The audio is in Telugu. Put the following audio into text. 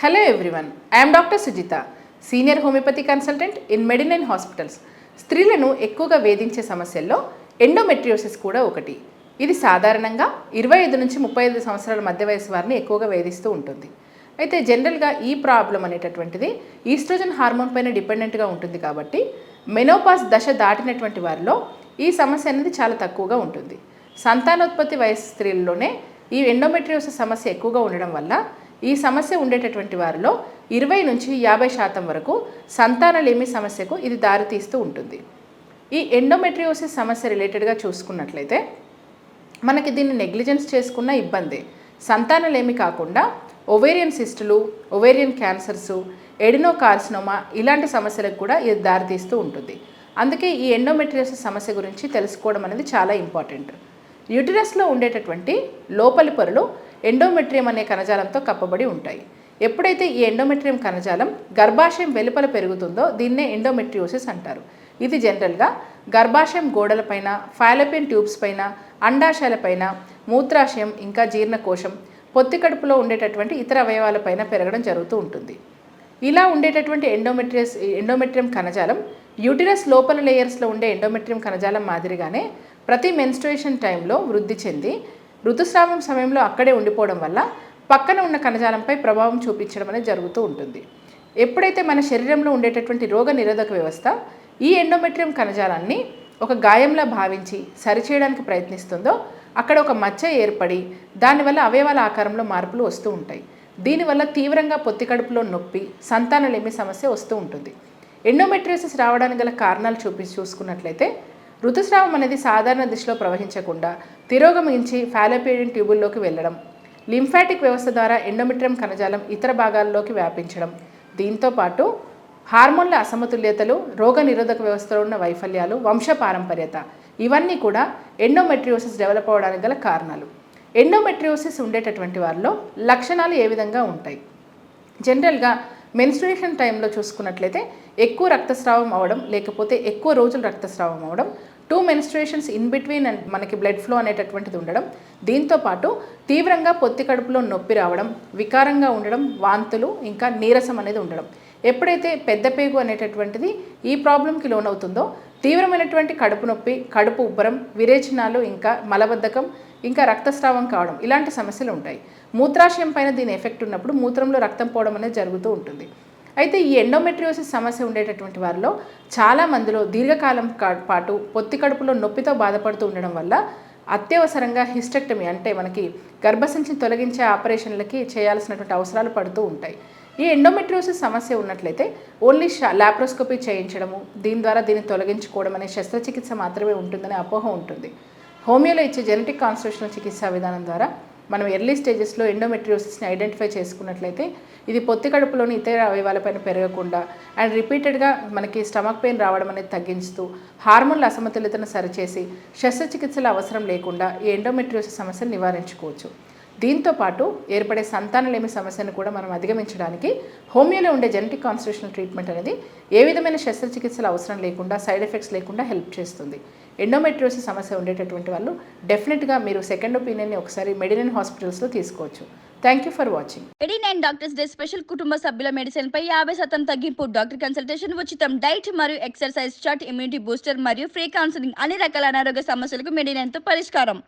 Hello everyone I'm doctor Sujitha senior homeopathy consultant in Medinine hospitals స్త్రీలను ఎక్కువగా వేధించే సమస్యల్లో ఎండోమెట్రియోసిస్ కూడా ఒకటి. ఇది సాధారణంగా ఇరవై ఐదు నుంచి ముప్పై ఐదు సంవత్సరాల మధ్య వయసు వారిని ఎక్కువగా వేధిస్తూ ఉంటుంది. అయితే జనరల్గా ఈ ప్రాబ్లం అనేటటువంటిది ఈస్ట్రోజన్ హార్మోన్ పైన డిపెండెంట్గా ఉంటుంది కాబట్టి మెనోపాస్ దశ దాటినటువంటి వారిలో ఈ సమస్య అనేది చాలా తక్కువగా ఉంటుంది. సంతానోత్పత్తి వయసు స్త్రీల్లోనే ఈ ఎండోమెట్రియోసిస్ సమస్య ఎక్కువగా ఉండడం వల్ల ఈ సమస్య ఉండేటటువంటి వారిలో ఇరవై నుంచి యాభై శాతం వరకు సంతానలేమి సమస్యకు ఇది దారితీస్తూ ఉంటుంది. ఈ ఎండోమెట్రియోసిస్ సమస్య రిలేటెడ్గా చూసుకున్నట్లయితే మనకి దీన్ని నెగ్లిజెన్స్ చేసుకున్న ఇబ్బంది. సంతానలేమి కాకుండా ఒవేరియన్ సిస్టులు ఒవేరియన్ క్యాన్సర్సు ఎడినో కార్సినోమా ఇలాంటి సమస్యలకు కూడా ఇది దారితీస్తూ ఉంటుంది. అందుకే ఈ ఎండోమెట్రియోసిస్ సమస్య గురించి తెలుసుకోవడం అనేది చాలా ఇంపార్టెంట్ యూటిరస్లో ఉండేటటువంటి లోపలి పొరలు ఎండోమెట్రియం అనే కణజాలంతో కప్పబడి ఉంటాయి. ఎప్పుడైతే ఈ ఎండోమెట్రియం కణజాలం గర్భాశయం వెలుపల పెరుగుతుందో దీన్నే ఎండోమెట్రియోసిస్ అంటారు. ఇది జనరల్గా గర్భాశయం గోడలపైన ఫైలపియన్ ట్యూబ్స్ పైన అండాశయాలపైన మూత్రాశయం ఇంకా జీర్ణకోశం పొత్తి కడుపులో ఉండేటటువంటి ఇతర అవయవాలపైన పెరగడం జరుగుతూ ఉంటుంది. ఇలా ఉండేటటువంటి ఎండోమెట్రియస్ ఎండోమెట్రియం కణజాలం యూటిరస్ లోపల లేయర్స్లో ఉండే ఎండోమెట్రియం కణజాలం మాదిరిగానే ప్రతి మెన్స్ట్రుయేషన్ టైంలో వృద్ధి చెంది ఋతుస్రావం సమయంలో అక్కడే ఉండిపోవడం వల్ల పక్కన ఉన్న కణజాలంపై ప్రభావం చూపించడం అనేది జరుగుతూ ఉంటుంది. ఎప్పుడైతే మన శరీరంలో ఉండేటటువంటి రోగ నిరోధక వ్యవస్థ ఈ ఎండోమెట్రియం కణజాలాన్ని ఒక గాయంలా భావించి సరిచేయడానికి ప్రయత్నిస్తుందో అక్కడ ఒక మచ్చ ఏర్పడి దానివల్ల అవయవాల ఆకారంలో మార్పులు వస్తూ ఉంటాయి. దీనివల్ల తీవ్రంగా పొత్తి కడుపులో నొప్పి సంతానలేమి సమస్య వస్తూ ఉంటుంది. ఎండోమెట్రియోసిస్ రావడానికి గల కారణాలు చూపి చూసుకున్నట్లయితే ఋతుస్రావం అనేది సాధారణ దిశలో ప్రవహించకుండా తిరోగమించి ఫాలోపీడియన్ ట్యూబుల్లోకి వెళ్ళడం లింఫాటిక్ వ్యవస్థ ద్వారా ఎండోమిట్రియం కణజాలం ఇతర భాగాల్లోకి వ్యాపించడం. దీంతో పాటు హార్మోన్ల అసమతుల్యతలు రోగ నిరోధక వ్యవస్థలో ఉన్న వైఫల్యాలు వంశపారంపర్యత ఇవన్నీ కూడా ఎండోమెట్రియోసిస్ డెవలప్ అవ్వడానికి గల కారణాలు. ఎండోమెట్రియోసిస్ ఉండేటటువంటి వారిలో లక్షణాలు ఏ విధంగా ఉంటాయి? జనరల్గా మెన్స్ట్రుయేషన్ టైంలో చూసుకున్నట్లయితే ఎక్కువ రక్తస్రావం అవడం లేకపోతే ఎక్కువ రోజులు రక్తస్రావం అవ్వడం two menstruations in between and మనకి బ్లడ్ ఫ్లో అనేటటువంటిది ఉండడం దీంతో పాటు తీవ్రంగా పొత్తి కడుపులో నొప్పి రావడం వికారంగా ఉండడం వాంతులు ఇంకా నీరసం అనేది ఉండడం. ఎప్పుడైతే పెద్ద పేగు అనేటటువంటిది ఈ ప్రాబ్లంకి లోనవుతుందో తీవ్రమైనటువంటి కడుపు నొప్పి కడుపు ఉబ్బరం విరేచనాలు ఇంకా మలబద్ధకం ఇంకా రక్తస్రావం కావడం ఇలాంటి సమస్యలు ఉంటాయి. మూత్రాశయం పైన దీని ఎఫెక్ట్ ఉన్నప్పుడు మూత్రంలో రక్తం పోవడం అనేది జరుగుతూ ఉంటుంది. అయితే ఈ ఎండోమెట్రియోసిస్ సమస్య ఉండేటటువంటి వారిలో చాలా మందిలో దీర్ఘకాలం కా- పాటు పొత్తి కడుపులో నొప్పితో బాధపడుతూ ఉండడం వల్ల అత్యవసరంగా హిస్టెక్టమీ అంటే మనకి గర్భసంచిని తొలగించే ఆపరేషన్లకి చేయాల్సినటువంటి అవసరాలు పడుతూ ఉంటాయి. ఈ ఎండోమెట్రియోసిస్ సమస్య ఉన్నట్లయితే ఓన్లీ షా లాప్రోస్కోపీ చేయించడము దీని ద్వారా దీన్ని తొలగించుకోవడం అనే శస్త్రచికిత్స మాత్రమే ఉంటుందనే అపోహ ఉంటుంది. హోమియోలో ఇచ్చే జెనెటిక్ కాన్స్టిట్యూషనల్ చికిత్సా విధానం ద్వారా మనం ఎర్లీ స్టేజెస్లో ఎండోమెట్రియోసిస్ని ఐడెంటిఫై చేసుకున్నట్లయితే ఇది పొత్తి కడుపులోని ఇతర అవయవాలపైన పెరగకుండా అండ్ రిపీటెడ్గా మనకి స్టమక్ పెయిన్ రావడం అనేది తగ్గించుతూ హార్మోన్ల అసమతుల్యతను సరిచేసి శస్త్రచికిత్సల అవసరం లేకుండా ఈ ఎండోమెట్రియోసిస్ సమస్యను నివారించుకోవచ్చు. దీంతో పాటు ఏర్పడే సంతానలేమి సమస్యను కూడా మనం అధిగమించడానికి హోమియోలో ఉండే జెనెటిక్ కాన్స్టిట్యూషనల్ ట్రీట్మెంట్ అనేది ఏ విధమైన శస్త్రచికిత్సలు అవసరం లేకుండా సైడ్ ఎఫెక్ట్స్ లేకుండా హెల్ప్ చేస్తుంది. ఎండోమెట్రియోసిస్ సమస్య ఉండేటటువంటి వాళ్ళు డెఫినెట్గా మీరు సెకండ్ ఒపీనియన్ని ఒకసారి మెడినైన్ హాస్పిటల్స్లో తీసుకోవచ్చు. Thank you for watching Medinine doctors day special కుటుంబ సభ్యుల మెడిసిన్ పై యాభై శాతం తగ్గింపు డాక్టర్ కన్సల్టేషన్ ఉచితం డైట్ మరియు ఎక్సర్సైజ్ చార్ట్ ఇమ్యూనిటీ బూస్టర్ మరియు ఫ్రీ కౌన్సిలింగ్ అన్ని రకాల అనారోగ్య సమస్యలకు మెడినైన్తో పరిష్కారం.